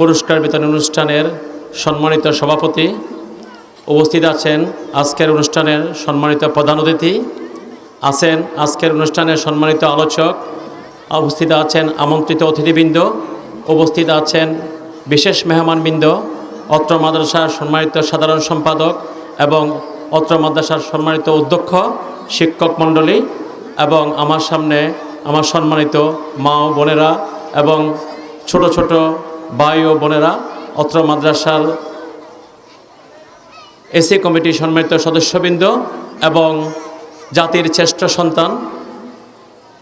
পুরস্কার বিতরণ অনুষ্ঠানের সম্মানিত সভাপতি উপস্থিত আছেন আজকের অনুষ্ঠানের সম্মানিত প্রধান অতিথি। আছেন আজকের অনুষ্ঠানের সম্মানিত আলোচক। উপস্থিত আছেন আমন্ত্রিত অতিথিবৃন্দ। উপস্থিত আছেন বিশেষ মেহমানবৃন্দ, অত্র মাদ্রাসার সম্মানিত সাধারণ সম্পাদক এবং অত্র মাদ্রাসার সম্মানিত অধ্যক্ষ, শিক্ষক মণ্ডলী এবং আমার সামনে আমার সম্মানিত মা ও বোনেরা এবং ছোট ছোট ভাই ও বোনেরা, অত্র মাদ্রাসার এসি কমিটির সম্মানিত সদস্যবৃন্দ এবং জাতির শ্রেষ্ঠ সন্তান,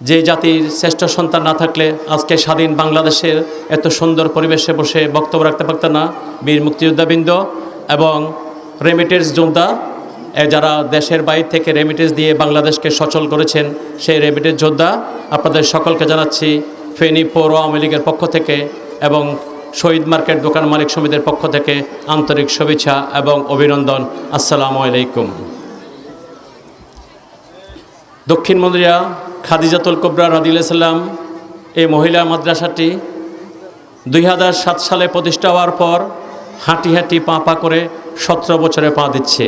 যে জাতির শ্রেষ্ঠ সন্তান না থাকলে আজকে স্বাধীন বাংলাদেশের এত সুন্দর পরিবেশে বসে বক্তব্য রাখতে পারত না বীর মুক্তিযোদ্ধাবৃন্দ এবং রেমিটেন্স যোদ্ধা যারা দেশের বাইরে থেকে রেমিটেন্স দিয়ে বাংলাদেশকে সচল করেছেন, সেই রেমিটেন্স যোদ্ধা, আপনাদের সকলকে জানাচ্ছি ফেনী পৌর আওয়ামী লীগের পক্ষ থেকে এবং শহীদ মার্কেট দোকান মালিক সমিতির পক্ষ থেকে আন্তরিক শুভেচ্ছা এবং অভিনন্দন। আসসালামু আলাইকুম। দক্ষিণ মন্দিরা খাদিজাতুল কবরা রাদিল্লাম এই মহিলা মাদ্রাসাটি দুই হাজার সাত সালে প্রতিষ্ঠা হওয়ার পর হাঁটি হাঁটি পা পা করে সতেরো বছরে পা দিচ্ছে।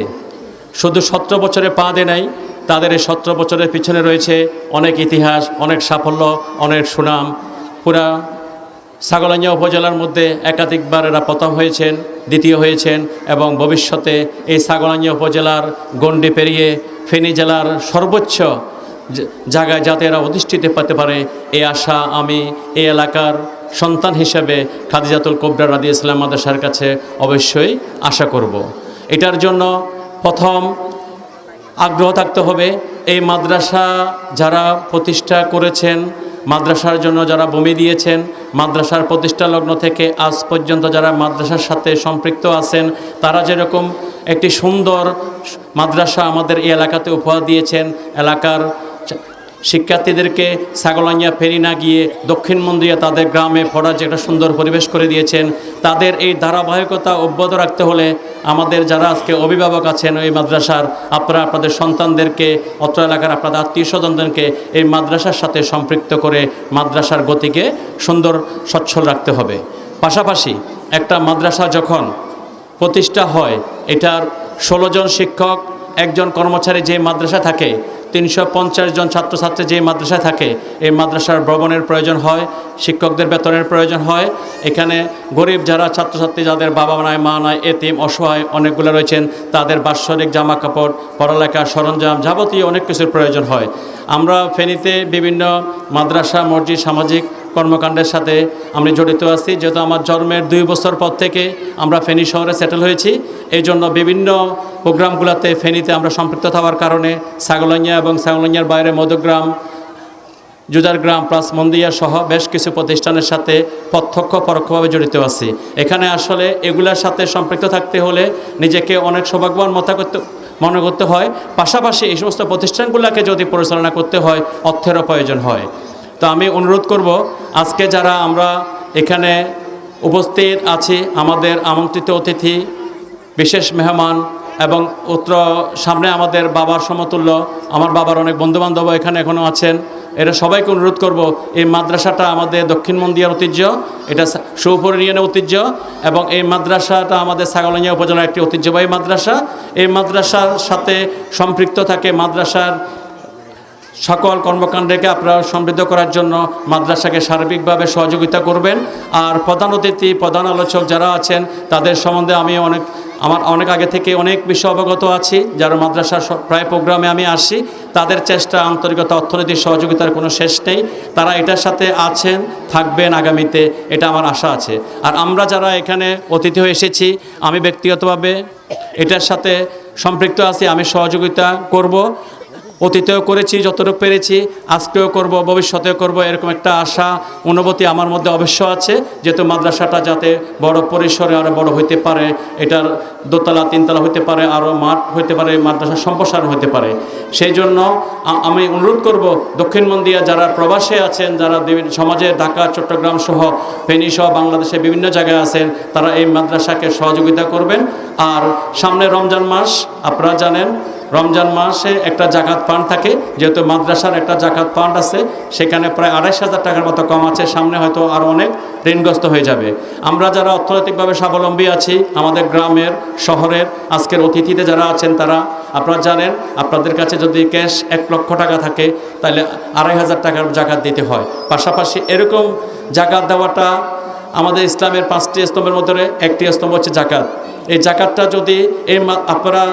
শুধু সতেরো বছরে পা দেয় নাই, তাদের এই সতেরো বছরের পিছনে রয়েছে অনেক ইতিহাস, অনেক সাফল্য, অনেক সুনাম। পুরা ছাগলাঞ্জা উপজেলার মধ্যে একাধিকবার এরা প্রথম হয়েছেন, দ্বিতীয় হয়েছেন এবং ভবিষ্যতে এই ছাগলাঞ্জা উপজেলার গণ্ডি পেরিয়ে ফেনী জেলার সর্বোচ্চ জায়গায় যাতে এরা অধিষ্ঠিত পেতে পারে এই আশা আমি এই এলাকার সন্তান হিসেবে খাদিজাতুল কবরা রাদি ইসলাম মাদ্রাসার কাছে অবশ্যই আশা করব। এটার জন্য প্রথম আগ্রহ থাকতে হবে, এই মাদ্রাসা যারা প্রতিষ্ঠা করেছেন মাদ্রাসার জন্য যারা ভূমি দিয়েছেন, মাদ্রাসার প্রতিষ্ঠা লগ্ন থেকে আজ পর্যন্ত যারা মাদ্রাসার সাথে সম্পৃক্ত আছেন, তারা যেরকম একটি সুন্দর মাদ্রাসা আমাদের এই এলাকাতে উপহার দিয়েছেন, এলাকার শিক্ষার্থীদেরকে ছাগলাইয়া ফেরি না গিয়ে দক্ষিণ মন্দিরে তাদের গ্রামে পড়ার যে একটা সুন্দর পরিবেশ করে দিয়েছেন। তাদের এই ধারাবাহিকতা অব্যাহত রাখতে হলে আমাদের যারা আজকে অভিভাবক আছেন ওই মাদ্রাসার, আপনারা আপনাদের সন্তানদেরকে, অত্র এলাকার আপনাদের আত্মীয় স্বজনদেরকে এই মাদ্রাসার সাথে সম্পৃক্ত করে মাদ্রাসার গতিকে সুন্দর, সচ্ছল রাখতে হবে। পাশাপাশি একটা মাদ্রাসা যখন প্রতিষ্ঠা হয়, এটার ষোলো জন শিক্ষক, একজন কর্মচারী যে মাদ্রাসা থাকে তিনশো পঞ্চাশ জন ছাত্রছাত্রী যে মাদ্রাসায় থাকে, এই মাদ্রাসার ভ্রমণের প্রয়োজন হয়, শিক্ষকদের বেতনের প্রয়োজন হয়। এখানে গরিব যারা ছাত্রছাত্রী, যাদের বাবা নয় মা নয় এতিম, অসহায় অনেকগুলো রয়েছেন, তাদের বাৎসরিক জামা কাপড় পড়ালেখার সরঞ্জাম যাবতীয় অনেক কিছুর প্রয়োজন হয়। আমরা ফেনীতে বিভিন্ন মাদ্রাসা, মসজিদ, সামাজিক কর্মকাণ্ডের সাথে আমি জড়িত আছি। যেহেতু আমার জন্মের দুই বছর পর থেকে আমরা ফেনী শহরে সেটেল হয়েছি এই জন্য বিভিন্ন প্রোগ্রামগুলোতে ফেনীতে আমরা সম্পৃক্ত থাকার কারণে ছাগলইয়া এবং ছাগলইয়ার বাইরে মধুগ্রাম জুদারগ্রাম প্লাস মন্দিয়া সহ বেশ কিছু প্রতিষ্ঠানের সাথে প্রত্যক্ষ পরোক্ষভাবে জড়িত আছি। এখানে আসলে এগুলার সাথে সম্পৃক্ত থাকতে হলে নিজেকে অনেক সৌভাগ্যবান মতা করতে, মনে করতে হয়। পাশাপাশি এই সমস্ত প্রতিষ্ঠানগুলোকে যদি পরিচালনা করতে হয়, অর্থেরও প্রয়োজন হয়। তো আমি অনুরোধ করব, আজকে যারা আমরা এখানে উপস্থিত আছি, আমাদের আমন্ত্রিত অতিথি, বিশেষ মেহমান এবং উত্তর সামনে আমাদের বাবার সমতুল্য, আমার বাবার অনেক বন্ধুবান্ধব এখানে এখনও আছেন, এরা সবাইকে অনুরোধ করব, এই মাদ্রাসাটা আমাদের দক্ষিণ মন্দিয়ার ঐতিহ্য, এটা সৌপুর ঐতিহ্য এবং এই মাদ্রাসাটা আমাদের ছাগলিয়া উপজেলার একটি ঐতিহ্যবাহী মাদ্রাসা। এই মাদ্রাসার সাথে সম্পৃক্ত থাকে মাদ্রাসার সকল কর্মকাণ্ডকে আপনারা সমৃদ্ধ করার জন্য মাদ্রাসাকে সার্বিকভাবে সহযোগিতা করবেন। আর প্রধান অতিথি, প্রধান আলোচক যারা আছেন, তাদের সম্বন্ধে আমি অনেক, আমার অনেক আগে থেকে অনেক বিষয় অবগত আছি। যারা মাদ্রাসার প্রায় প্রোগ্রামে আমি আসি, তাদের চেষ্টা আন্তরিকতা, অর্থনৈতিক সহযোগিতার কোনো শেষ নেই। তারা এটার সাথে আছেন, থাকবেন আগামীতে, এটা আমার আশা আছে। আর আমরা যারা এখানে অতিথি হয়ে এসেছি, আমি ব্যক্তিগতভাবে এটার সাথে সম্পৃক্ত আছি, আমি সহযোগিতা করব। অতীতেও করেছি, যতটুকু পেরেছি, আজকেও করব, ভবিষ্যতেও করব, এরকম একটা আশা, অনুভূতি আমার মধ্যে অবশ্য আছে, যেহেতু মাদ্রাসাটা যাতে বড় পরিসরে আরও বড় হইতে পারে, এটার দোতলা, তিনতলা হইতে পারে আরও মাঠ হইতে পারে মাদ্রাসার সম্প্রসারণ হইতে পারে। সেই জন্য আমি অনুরোধ করব, দক্ষিণ মন্দিয়া যারা প্রবাসে আছেন, যারা বিভিন্ন সমাজে, ঢাকা, চট্টগ্রাম সহ ফেনী সহ বাংলাদেশে বিভিন্ন জায়গায় আছেন, তারা এই মাদ্রাসাকে সহযোগিতা করবেন। আর সামনে রমজান মাস, আপনারা জানেন রমজান মাসে একটা জাকাত ফান্ড থাকে, যেহেতু মাদ্রাসার একটা জাকাত ফান্ড আছে, সেখানে প্রায় আড়াইশ হাজার টাকার মতো কম আছে, সামনে হয়তো আরও অনেক ঋণগ্রস্ত হয়ে যাবে। আমরা যারা অর্থনৈতিকভাবে স্বাবলম্বী আছি, আমাদের গ্রামের, শহরের, আজকের অতিথিতে যারা আছেন তারা, আপনারা জানেন, আপনাদের কাছে যদি ক্যাশ এক লক্ষ টাকা থাকে, তাহলে আড়াই হাজার টাকার জাকাত দিতে হয়। পাশাপাশি এরকম জাকাত দেওয়াটা আমাদের ইসলামের পাঁচটি স্তম্ভের মধ্যে একটি স্তম্ভ হচ্ছে জাকাত। এই জাকাতটা যদি এই আপনারা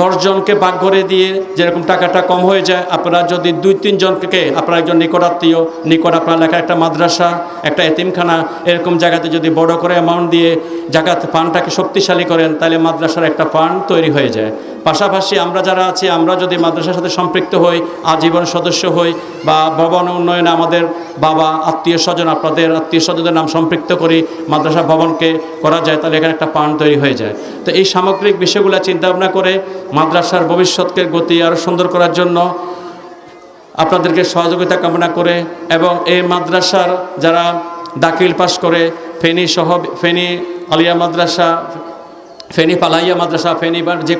দশজনকে ভাগ করে দিয়ে যেরকম টাকাটা কম হয়ে যায়, আপনারা যদি দুই তিনজনকে, আপনার একজন নিকটাত্মীয়, নিকট আপনার লেখা একটা মাদ্রাসা, একটা এতিমখানা, এরকম জায়গাতে যদি বড় করে অ্যামাউন্ট দিয়ে জাকাত ফান্ডটাকে শক্তিশালী করেন, তাহলে মাদ্রাসার একটা ফান্ড তৈরি হয়ে যায়। পাশাপাশি আমরা যারা আছি, আমরা যদি মাদ্রাসার সাথে সম্পৃক্ত হই, আজীবন সদস্য হই, বা ভবন উন্নয়নে আমাদের বাবা, আত্মীয় স্বজন, আপনাদের আত্মীয় স্বজনদের নাম সম্পৃক্ত করি, মাদ্রাসা ভবনকে করা যায়, তাহলে এখানে একটা ফান্ড তৈরি হয়ে যায়। তো এই সামগ্রিক বিষয়গুলো চিন্তা ভাবনা করে মাদ্রাসার ভবিষ্যৎকে গতি আরও সুন্দর করার জন্য আপনাদেরকে সহযোগিতা কামনা করে এবং এই মাদ্রাসার যারা দাখিল পাশ করে, ফেনী সহ, ফেনী আলিয়া মাদ্রাসা, ফেনী পালাইয়া মাদ্রাসা, ফেনী বা যে